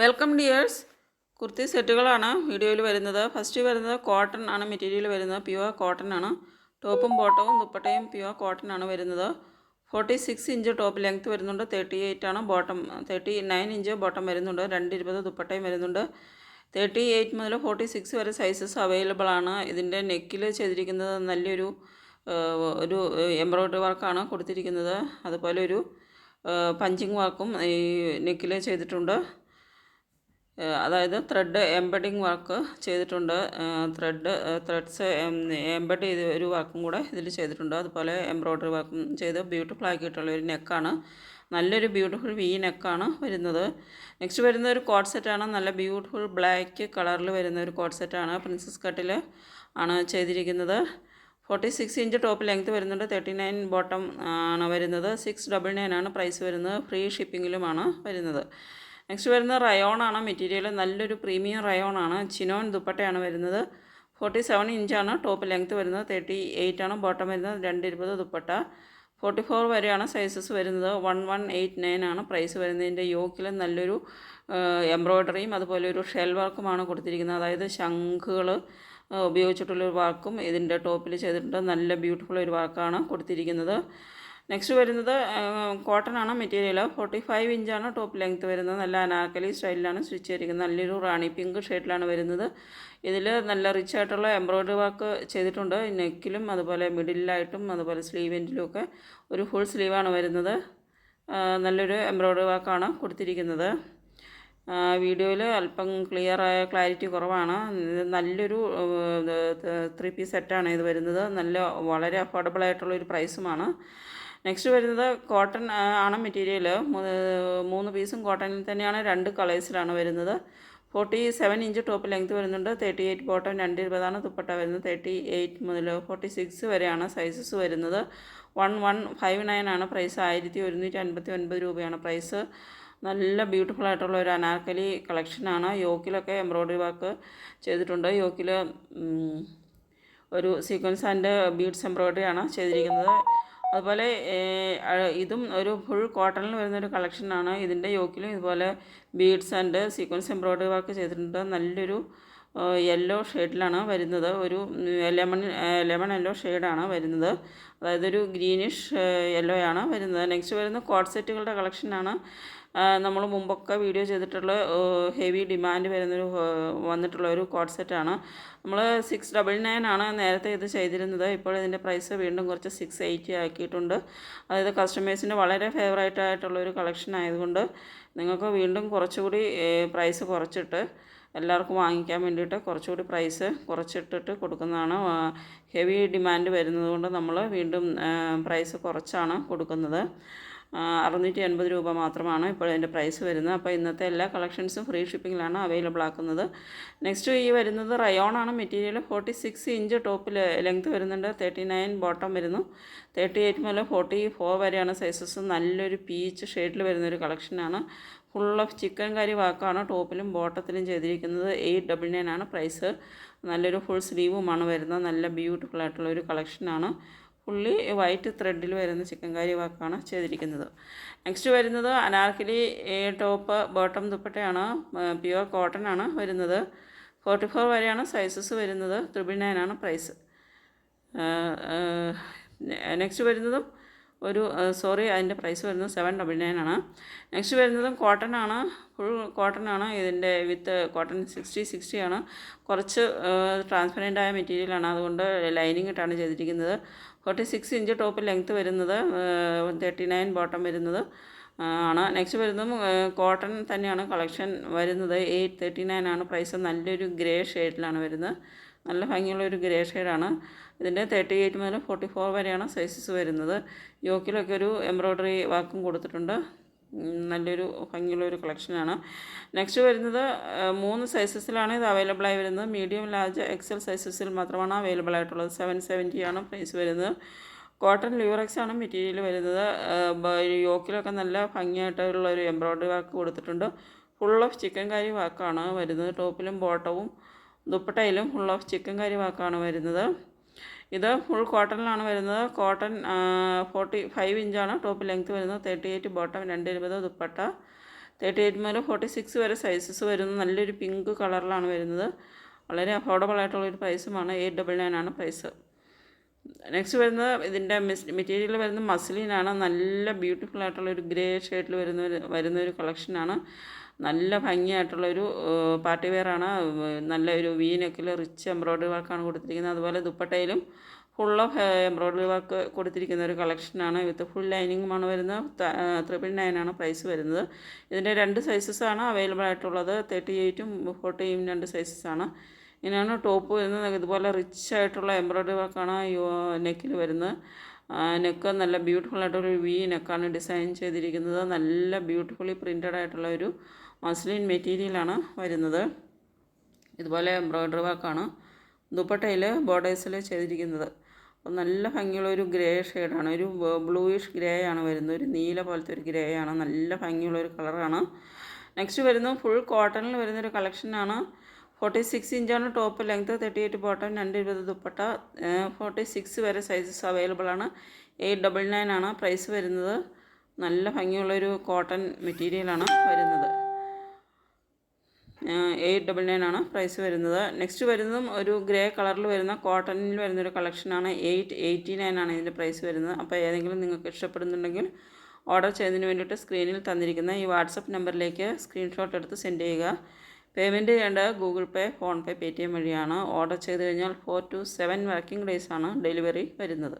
Welcome dears kurti സെറ്റുകളാണ് വീഡിയോയിൽ വരുന്നത്. First വരുന്നത് കോട്ടൺ ആണ് മെറ്റീരിയൽ വരുന്നത്. പ്യുവർ കോട്ടൺ ആണ്. ടോപ്പും ബോട്ടവും ദുപ്പട്ടയും പ്യുവർ കോട്ടൺ ആണ് വരുന്നത്. Forty six inch top length വരുന്നുണ്ട്. തേർട്ടി എയ്റ്റ് ആണ് bottom thirty nine inch bottom വരുന്നുണ്ട്. രണ്ട് ഇരുപത് ദുപ്പട്ടയും വരുന്നുണ്ട്. തേർട്ടി എയ്റ്റ് മുതൽ ഫോർട്ടി സിക്സ് വരെ സൈസസ് അവൈലബിൾ ആണ്. ഇതിന്റെ നെക്കിൽ ചെയ്തിരിക്കുന്നത് നല്ലൊരു ഒരു എംബ്രോയ്ഡറി വർക്കാണ് കൊടുത്തിരിക്കുന്നത്. അതുപോലെ ഒരു പഞ്ചിങ് വർക്കും ഈ നെക്കിൽ ചെയ്തിട്ടുണ്ട്. അതായത് ത്രെഡ് എംബഡിങ് വർക്ക് ചെയ്തിട്ടുണ്ട്. ത്രെഡ് ത്രെഡ്സ് എംബഡ് ചെയ്ത ഒരു വർക്കും കൂടെ ഇതിൽ ചെയ്തിട്ടുണ്ട്. അതുപോലെ എംബ്രോയ്ഡറി വർക്കും ചെയ്ത് ബ്യൂട്ടിഫുൾ ആക്കിയിട്ടുള്ള ഒരു നെക്കാണ് നല്ലൊരു ബ്യൂട്ടിഫുൾ വി നെക്കാണ് വരുന്നത്. നെക്സ്റ്റ് വരുന്ന ഒരു കോട്ട് സെറ്റാണ് നല്ല ബ്യൂട്ടിഫുൾ ബ്ലാക്ക് കളറിൽ വരുന്ന ഒരു കോട്ട് സെറ്റാണ് പ്രിൻസസ് കട്ടിൽ ആണ് ചെയ്തിരിക്കുന്നത്. Forty six inch top length വരുന്നുണ്ട്. തേർട്ടി നയൻ ബോട്ടം ആണ് വരുന്നത്. സിക്സ് ഡബിൾ നയൻ ആണ് പ്രൈസ് വരുന്നത്. ഫ്രീ ഷിപ്പിങ്ങിലുമാണ് വരുന്നത്. നെക്സ്റ്റ് വരുന്നത് റയോൺ ആണ് മെറ്റീരിയൽ. നല്ലൊരു പ്രീമിയം റയോൺ ആണ് ചിനോൻ ദുപ്പട്ടയാണ് വരുന്നത്. ഫോർട്ടി സെവൻ ഇഞ്ചാണ് ടോപ്പ് ലെങ്ത്ത് വരുന്നത്. തേർട്ടി എയ്റ്റ് ആണ് ബോട്ടം വരുന്നത്. രണ്ട് ഇരുപത് ദുപ്പട്ട. ഫോർട്ടി ഫോർ വരെയാണ് സൈസസ് വരുന്നത്. വൺ വൺ എയ്റ്റ് നയൻ ആണ് പ്രൈസ് വരുന്നതിന്റെ യോക്കിൽ നല്ലൊരു എംബ്രോയ്ഡറിയും അതുപോലെ ഒരു ഷെൽ വർക്കുമാണ് കൊടുത്തിരിക്കുന്നത്. അതായത് ശംഖുകൾ ഉപയോഗിച്ചിട്ടുള്ളൊരു വർക്കും ഇതിന്റെ ടോപ്പിൽ ചെയ്തിട്ടുണ്ട്. നല്ല ബ്യൂട്ടിഫുൾ ഒരു വർക്കാണ് കൊടുത്തിരിക്കുന്നത്. നെക്സ്റ്റ് വരുന്നത് കോട്ടൺ ആണ് മെറ്റീരിയൽ ഫോർട്ടി ഫൈവ് ഇഞ്ചാണ് ടോപ്പ് ലെങ്ത്ത് വരുന്നത്? നല്ല അനാർക്കലി സ്റ്റൈലിലാണ് സ്റ്റിച്ച് ചെയ്തിരിക്കുന്നത് നല്ലൊരു റാണി പിങ്ക് ഷെയ്ഡിലാണ് വരുന്നത്. ഇതിൽ നല്ല റിച്ച് ആയിട്ടുള്ള എംബ്രോയ്ഡറി വർക്ക് ചെയ്തിട്ടുണ്ട്. നെക്കിലും അതുപോലെ മിഡിലായിട്ടും അതുപോലെ സ്ലീവിന്റിലും ഒക്കെ ഒരു ഫുൾ സ്ലീവാണ് വരുന്നത്. നല്ലൊരു എംബ്രോയ്ഡറി വർക്കാണ് കൊടുത്തിരിക്കുന്നത്. വീഡിയോയിൽ അല്പം ക്ലിയർ ആയ ക്ലാരിറ്റി കുറവാണ്. നല്ലൊരു ത്രീ പീസ് സെറ്റാണ് ഇത് വരുന്നത്. നല്ല വളരെ അഫോർഡബിൾ ആയിട്ടുള്ള ഒരു പ്രൈസുമാണ് നെക്സ്റ്റ് വരുന്നത് കോട്ടൺ ആണ് മെറ്റീരിയൽ മൂന്ന് പീസും കോട്ടണിൽ തന്നെയാണ് രണ്ട് കളേഴ്സിലാണ് വരുന്നത്. Forty seven inch top length വരുന്നുണ്ട്. തേർട്ടി എയ്റ്റ് ബോട്ടം രണ്ട് ഇരുപതാണ് ദുപ്പട്ട വരുന്നത്. തേർട്ടി എയ്റ്റ് മുതൽ ഫോർട്ടി സിക്സ് വരെയാണ് സൈസസ് വരുന്നത്. വൺ വൺ ഫൈവ് നയൻ ആണ് പ്രൈസ് ആയിരത്തി ഒരുന്നൂറ്റി അൻപത്തി ഒൻപത് രൂപയാണ് പ്രൈസ് നല്ല ബ്യൂട്ടിഫുൾ ആയിട്ടുള്ള ഒരു അനാർക്കലി കളക്ഷനാണ് യോക്കിലൊക്കെ എംബ്രോയ്ഡറി വർക്ക് ചെയ്തിട്ടുണ്ട്. യോക്കിൽ ഒരു സീക്വൻസ് ആൻഡ് ബീഡ്സ് എംബ്രോയ്ഡറി ആണ് ചെയ്തിരിക്കുന്നത്. അതുപോലെ ഇതും ഒരു ഫുൾ കോട്ടണിൽ വരുന്ന ഒരു കളക്ഷനാണ് ഇതിന്റെ യോക്കിലും ഇതുപോലെ beads and sequence embroidery work ചെയ്തിട്ടുണ്ട്. നല്ലൊരു യെല്ലോ ഷെയ്ഡിലാണ് വരുന്നത്. ഒരു ലെമൺ ലെമൺ യെല്ലോ ഷെയ്ഡാണ് വരുന്നത്. അതായത് ഒരു ഗ്രീനിഷ് യെല്ലോ ആണ് വരുന്നത്. നെക്സ്റ്റ് വരുന്ന കോട്ട് സെറ്റുകളുടെ കളക്ഷനാണ് നമ്മൾ മുമ്പൊക്കെ വീഡിയോ ചെയ്തിട്ടുള്ള ഹെവി ഡിമാൻഡ് വരുന്നൊരു വന്നിട്ടുള്ള ഒരു കോട്ട് സെറ്റാണ് നമ്മൾ സിക്സ് ഡബിൾ നയൻ ആണ് നേരത്തെ ഇത് ചെയ്തിരുന്നത്. ഇപ്പോൾ ഇതിന്റെ പ്രൈസ് വീണ്ടും കുറച്ച് സിക്സ് എയ്റ്റി ആക്കിയിട്ടുണ്ട്. അതായത് കസ്റ്റമേഴ്സിന് വളരെ ഫേവറേറ്റ് ആയിട്ടുള്ള ഒരു കളക്ഷൻ ആയതുകൊണ്ട് നിങ്ങൾക്ക് വീണ്ടും കുറച്ചുകൂടി പ്രൈസ് കുറച്ചിട്ട് എല്ലാവർക്കും വാങ്ങിക്കാൻ വേണ്ടിയിട്ട് കുറച്ചുകൂടി പ്രൈസ് കുറച്ചിട്ടിട്ട് കൊടുക്കുന്നതാണ്. ഹെവി ഡിമാൻഡ് വരുന്നതുകൊണ്ട് നമ്മൾ വീണ്ടും പ്രൈസ് കുറച്ചാണ് കൊടുക്കുന്നത്. അറുന്നൂറ്റി എൺപത് രൂപ മാത്രമാണ് ഇപ്പോൾ അതിന്റെ പ്രൈസ് വരുന്നത്. അപ്പോൾ ഇന്നത്തെ എല്ലാ കളക്ഷൻസും ഫ്രീ ഷിപ്പിങ്ങിലാണ് അവൈലബിൾ ആക്കുന്നത്. നെക്സ്റ്റ് ഈ വരുന്നത് റയോൺ ആണ്. മെറ്റീരിയൽ ഫോർട്ടി സിക്സ് ഇഞ്ച് ടോപ്പിൽ ലെങ്ത് വരുന്നുണ്ട്. തേർട്ടി നയൻ ബോട്ടം വരുന്നു. തേർട്ടി എയ്റ്റ് മുതൽ ഫോർട്ടി ഫോർ വരെയാണ് സൈസസ് നല്ലൊരു പീച്ച് ഷെയ്ഡിൽ വരുന്നൊരു കളക്ഷനാണ് ഫുൾ ഓഫ് ചിക്കൻ കറി വാക്കാണ് ടോപ്പിലും ബോട്ടത്തിലും ചെയ്തിരിക്കുന്നത്. എയ്റ്റ് ഡബിൾ നയൻ ആണ് പ്രൈസ് നല്ലൊരു ഫുൾ സ്ലീവുമാണ് വരുന്നത്. നല്ല ബ്യൂട്ടിഫുൾ ആയിട്ടുള്ള ഒരു കളക്ഷനാണ് ഫുള്ളി വൈറ്റ് ത്രെഡിൽ വരുന്ന ചിക്കൻ കാരി വർക്കാണ് ചെയ്തിരിക്കുന്നത്. നെക്സ്റ്റ് വരുന്നത് അനാർക്കലി ടോപ്പ് ബോട്ടം ദുപ്പട്ടയാണ്. പ്യുവർ കോട്ടൺ ആണ് വരുന്നത്. ഫോർട്ടി ഫോർ വരെയാണ് സൈസസ് വരുന്നത്. ത്രിബിൾ നയൻ ആണ് പ്രൈസ് നെക്സ്റ്റ് വരുന്നതും ഒരു സോറി അതിന്റെ പ്രൈസ് വരുന്നത് സെവൻ ഡബിൾ നയൻ ആണ്. നെക്സ്റ്റ് വരുന്നതും കോട്ടൺ ആണ്. ഫുൾ കോട്ടൺ ആണ്. ഇതിന്റെ വിത്ത് കോട്ടൺ സിക്സ്റ്റി സിക്സ്റ്റി ആണ്. കുറച്ച് ട്രാൻസ്പെറന്റ് ആയ മെറ്റീരിയലാണ് അതുകൊണ്ട് ലൈനിങ് ഇട്ടാണ് ചെയ്തിരിക്കുന്നത്. Forty six inch top length വരുന്നത് തേർട്ടി നയൻ ബോട്ടം വരുന്നത് ആണ്. നെക്സ്റ്റ് വരുന്നതും കോട്ടൺ തന്നെയാണ് കളക്ഷൻ വരുന്നത്. എയ്റ്റ് തേർട്ടി നയൻ ആണ്. പ്രൈസ് നല്ലൊരു ഗ്രേ ഷെയ്ഡിലാണ് വരുന്നത്. നല്ല ഭംഗിയുള്ള ഒരു ഗ്രേ ഷെയ്ഡാണ്. ഇതിന്റെ തേർട്ടി എയ്റ്റ് മുതൽ ഫോർട്ടി ഫോർ വരെയാണ് സൈസസ് വരുന്നത്. യോക്കിലൊക്കെ ഒരു എംബ്രോയ്ഡറി വർക്കും കൊടുത്തിട്ടുണ്ട്. നല്ലൊരു ഭംഗിയുള്ള ഒരു കളക്ഷനാണ്. നെക്സ്റ്റ് വരുന്നത് മൂന്ന് സൈസസിലാണ് ഇത് അവൈലബിൾ ആയി വരുന്നത്. മീഡിയം ലാർജ് എക്സൽ സൈസസിൽ മാത്രമാണ് അവൈലബിൾ ആയിട്ടുള്ളത് സെവൻ സെവന്റി ആണ് പ്രൈസ് വരുന്നത്. കോട്ടൺ ലിവറക്സ് ആണ് മെറ്റീരിയൽ വരുന്നത്. യോക്കിലൊക്കെ നല്ല ഭംഗിയായിട്ടുള്ള ഒരു എംബ്രോയ്ഡറി വർക്ക് കൊടുത്തിട്ടുണ്ട്. ഫുൾ ഓഫ് ചിക്കൻ കറി വർക്കാണ് വരുന്നത്. ടോപ്പിലും ബോട്ടവും ദുപ്പട്ടയിലും ഫുൾ ഓഫ് ചിക്കൻ കറി വാക്കാണ് വരുന്നത്. ഇത് ഫുൾ കോട്ടണിലാണ് വരുന്നത്. കോട്ടൺ ഫോർട്ടി ഫൈവ് ഇഞ്ചാണ് ടോപ്പ് ലെങ്ത് വരുന്നത്. തേർട്ടി എയ്റ്റ് ബോട്ടം രണ്ട് ഇരുപത് ദുപ്പട്ട. തേർട്ടി എയ്റ്റ് മുതൽ ഫോർട്ടി സിക്സ് വരെ സൈസസ് വരുന്നു. നല്ലൊരു പിങ്ക് കളറിലാണ് വരുന്നത്. വളരെ അഫോർഡബിൾ ആയിട്ടുള്ളൊരു പ്രൈസുമാണ് എയ്റ്റ് ഡബിൾ നയൻ ആണ് പ്രൈസ് നെക്സ്റ്റ് വരുന്നത് ഇതിന്റെ മെറ്റീരിയൽ വരുന്നത് മസ്ലിനാണ് നല്ല ബ്യൂട്ടിഫുൾ ആയിട്ടുള്ള ഒരു ഗ്രേ ഷെയ്ഡിൽ വരുന്ന ഒരു വരുന്ന ഒരു കളക്ഷനാണ് നല്ല ഭംഗിയായിട്ടുള്ളൊരു പാർട്ടി വെയറാണ് നല്ല ഒരു വി നെക്കിൽ റിച്ച് എംബ്രോയ്ഡറി വർക്കാണ് കൊടുത്തിരിക്കുന്നത്. അതുപോലെ ദുപ്പട്ടയിലും ഫുൾ ഓഫ് എംബ്രോയ്ഡറി വർക്ക് കൊടുത്തിരിക്കുന്ന ഒരു കളക്ഷനാണ് വിത്ത് ഫുൾ ലൈനിങ്ങുമാണ് വരുന്നത്. ത്രിപിൾ നയനാണ് പ്രൈസ് വരുന്നത്. ഇതിന്റെ രണ്ട് സൈസസ് ആണ് അവൈലബിൾ ആയിട്ടുള്ളത്. തേർട്ടി എയ്റ്റും ഫോർട്ടിയും രണ്ട് സൈസസ് ആണ്. ഇങ്ങനെയാണ് ടോപ്പ് വരുന്നത്. ഇതുപോലെ റിച്ച് ആയിട്ടുള്ള എംബ്രോയ്ഡറി വർക്കാണ് നെക്കിൽ വരുന്നത്. നെക്ക് നല്ല ബ്യൂട്ടിഫുൾ ആയിട്ടൊരു വി നെക്കാണ് ഡിസൈൻ ചെയ്തിരിക്കുന്നത്. നല്ല ബ്യൂട്ടിഫുള്ളി പ്രിന്റഡ് ആയിട്ടുള്ള ഒരു മസ്ലിൻ മെറ്റീരിയലാണ് വരുന്നത്. ഇതുപോലെ എംബ്രോയ്ഡറി വർക്കാണ് ദുപ്പട്ടയിൽ ബോർഡേഴ്സിൽ ചെയ്തിരിക്കുന്നത്. നല്ല ഭംഗിയുള്ള ഒരു ഗ്രേ ഷെയ്ഡാണ് ഒരു ബ്ലൂയിഷ് ഗ്രേ ആണ് വരുന്നത്. ഒരു നീല പോലത്തെ ഒരു ഗ്രേ ആണ്. നല്ല ഭംഗിയുള്ള ഒരു കളറാണ് നെക്സ്റ്റ് വരുന്നത് ഫുൾ കോട്ടണിൽ വരുന്നൊരു കളക്ഷനാണ് ഫോർട്ടി സിക്സ് ഇഞ്ചാണ് top length thirty eight bottom രണ്ട് ഇരുപത് ദുപ്പട്ട. ഫോർട്ടി സിക്സ് വരെ സൈസസ് അവൈലബിൾ ആണ്. എയ്റ്റ് ഡബിൾ നയൻ ആണ് പ്രൈസ് വരുന്നത്. നല്ല ഭംഗിയുള്ളൊരു കോട്ടൺ മെറ്റീരിയലാണ് വരുന്നത്. എയ്റ്റ് ഡബിൾ നയൻ ആണ് പ്രൈസ് വരുന്നത്. നെക്സ്റ്റ് വരുന്നതും ഒരു ഗ്രേ കളറിൽ വരുന്ന കോട്ടണിൽ വരുന്നൊരു കളക്ഷനാണ് എയ്റ്റ് എയ്റ്റി നയൻ ആണ് ഇതിന്റെ പ്രൈസ് വരുന്നത്. അപ്പോൾ ഏതെങ്കിലും നിങ്ങൾക്ക് ഇഷ്ടപ്പെടുന്നുണ്ടെങ്കിൽ ഓർഡർ ചെയ്യുന്നതിന് വേണ്ടിയിട്ട് സ്ക്രീനിൽ തന്നിരിക്കുന്ന ഈ വാട്സപ്പ് നമ്പറിലേക്ക് സ്ക്രീൻഷോട്ട് എടുത്ത് സെൻഡ് ചെയ്യുക. പേയ്മെന്റ് ചെയ്യേണ്ടത് Google Pay PhonePe Paytm വഴിയാണ് ഓർഡർ ചെയ്ത് കഴിഞ്ഞാൽ ഫോർ ടു സെവൻ വർക്കിംഗ് ഡേയ്സാണ് ഡെലിവറി വരുന്നത്.